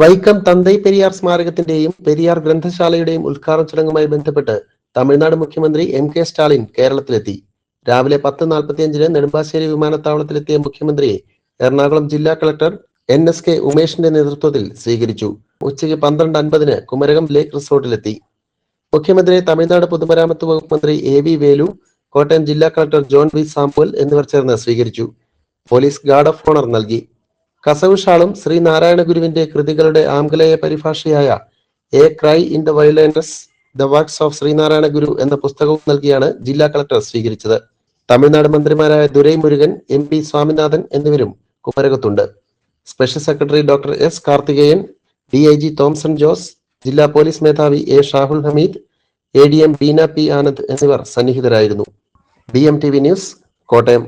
വൈക്കം തന്തൈ പെരിയാർ സ്മാരകത്തിന്റെയും പെരിയാർ ഗ്രന്ഥശാലയുടെയും ഉദ്ഘാടന ചടങ്ങുമായി ബന്ധപ്പെട്ട് തമിഴ്നാട് മുഖ്യമന്ത്രി എം കെ സ്റ്റാലിൻ കേരളത്തിലെത്തി. രാവിലെ പത്ത് നാൽപ്പത്തിയഞ്ചിന് നെടുമ്പാശ്ശേരി വിമാനത്താവളത്തിലെത്തിയ മുഖ്യമന്ത്രിയെ എറണാകുളം ജില്ലാ കളക്ടർ എൻ എസ് കെ ഉമേഷിന്റെ നേതൃത്വത്തിൽ സ്വീകരിച്ചു. ഉച്ചയ്ക്ക് പന്ത്രണ്ട് അൻപതിന് കുമരകം ലേക്ക് റിസോർട്ടിലെത്തി. മുഖ്യമന്ത്രിയെ തമിഴ്നാട് പൊതുമരാമത്ത് വകുപ്പ് മന്ത്രി എ വി വേലു കോട്ടയം ജില്ലാ കളക്ടർ ജോൺ വി സാമുവൽ എന്നിവർ ചേർന്ന് സ്വീകരിച്ചു. പോലീസ് ഗാർഡ് ഓഫ് ഓണർ നൽകി. കസവ് ശ്രീനാരായണ ഗുരുവിന്റെ കൃതികളുടെ ആംഗലേയ പരിഭാഷയായ a cry in the violence the works of Sreenarayana Guru എന്ന പുസ്തകവും നൽകിയാണ് ജില്ലാ കളക്ടർ സ്വീകരിച്ചത്. തമിഴ്നാട് മന്ത്രിമാരായ ദുരൈ മുരുകൻ എം പി സ്വാമിനാഥൻ എന്നിവരും കുമരകത്തുണ്ട്. Special secretary doctor S Karthikeyan D I G Thomson Jose ജില്ലാ പോലീസ് മേധാവി A Shahul Hameed A D M Beena P Anand എന്നിവർ സന്നിഹിതരായിരുന്നു. B M T V news Kottayam.